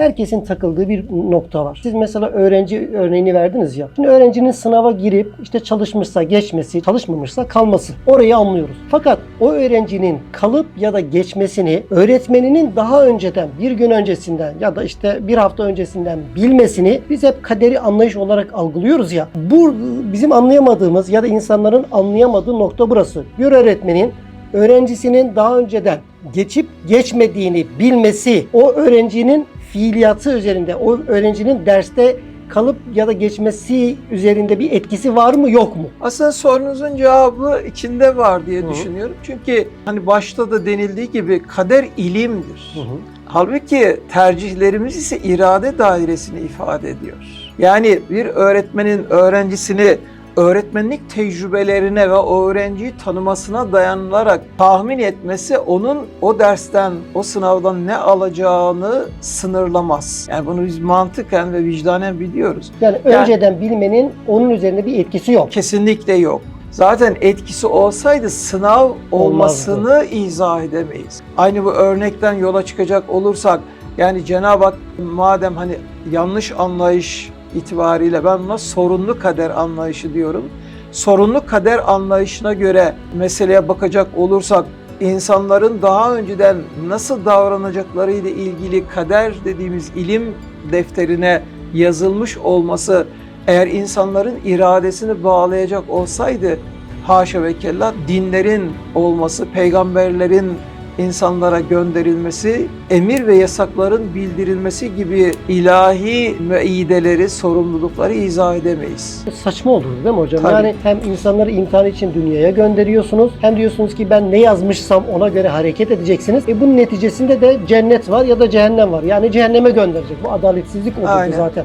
herkesin takıldığı bir nokta var. Siz mesela öğrenci örneğini verdiniz ya. Şimdi öğrencinin sınava girip işte çalışmışsa geçmesi, çalışmamışsa kalması. Orayı anlıyoruz. Fakat o öğrencinin kalıp ya da geçmesini öğretmeninin daha önceden, bir gün öncesinden ya da işte bir hafta öncesinden bilmesini biz hep kaderi anlayış olarak algılıyoruz ya. Bu bizim anlayamadığımız ya da insanların anlayamadığı nokta burası. Bir öğretmenin öğrencisinin daha önceden geçip geçmediğini bilmesi, o öğrencinin fiiliyatı üzerinde, o öğrencinin derste kalıp ya da geçmesi üzerinde bir etkisi var mı yok mu? Aslında sorunuzun cevabı içinde var diye Hı hı. düşünüyorum. Çünkü hani başta da denildiği gibi kader ilimdir. Halbuki tercihlerimiz ise irade dairesini ifade ediyor. Yani bir öğretmenin öğrencisini öğretmenlik tecrübelerine ve öğrenciyi tanımasına dayanılarak tahmin etmesi onun o dersten, o sınavdan ne alacağını sınırlamaz. Yani bunu biz mantıken ve vicdanen biliyoruz. Yani, Yani- önceden bilmenin onun üzerinde bir etkisi yok. Kesinlikle yok. Zaten etkisi olsaydı sınav olmasını izah edemeyiz. Aynı bu örnekten yola çıkacak olursak yani Cenab-ı Hak madem hani yanlış anlayış itibariyle ben buna sorunlu kader anlayışı diyorum. Sorunlu kader anlayışına göre meseleye bakacak olursak insanların daha önceden nasıl davranacakları ile ilgili kader dediğimiz ilim defterine yazılmış olması eğer insanların iradesini bağlayacak olsaydı haşa ve kella dinlerin olması, peygamberlerin insanlara gönderilmesi, emir ve yasakların bildirilmesi gibi ilahi müeyyideleri, sorumlulukları izah edemeyiz. Saçma olurdu değil mi hocam? Tabii. Yani hem insanları imtihan için dünyaya gönderiyorsunuz hem diyorsunuz ki ben ne yazmışsam ona göre hareket edeceksiniz. E bunun neticesinde de cennet var ya da cehennem var. Yani cehenneme gönderecek. Bu adaletsizlik olurdu Aynen. zaten.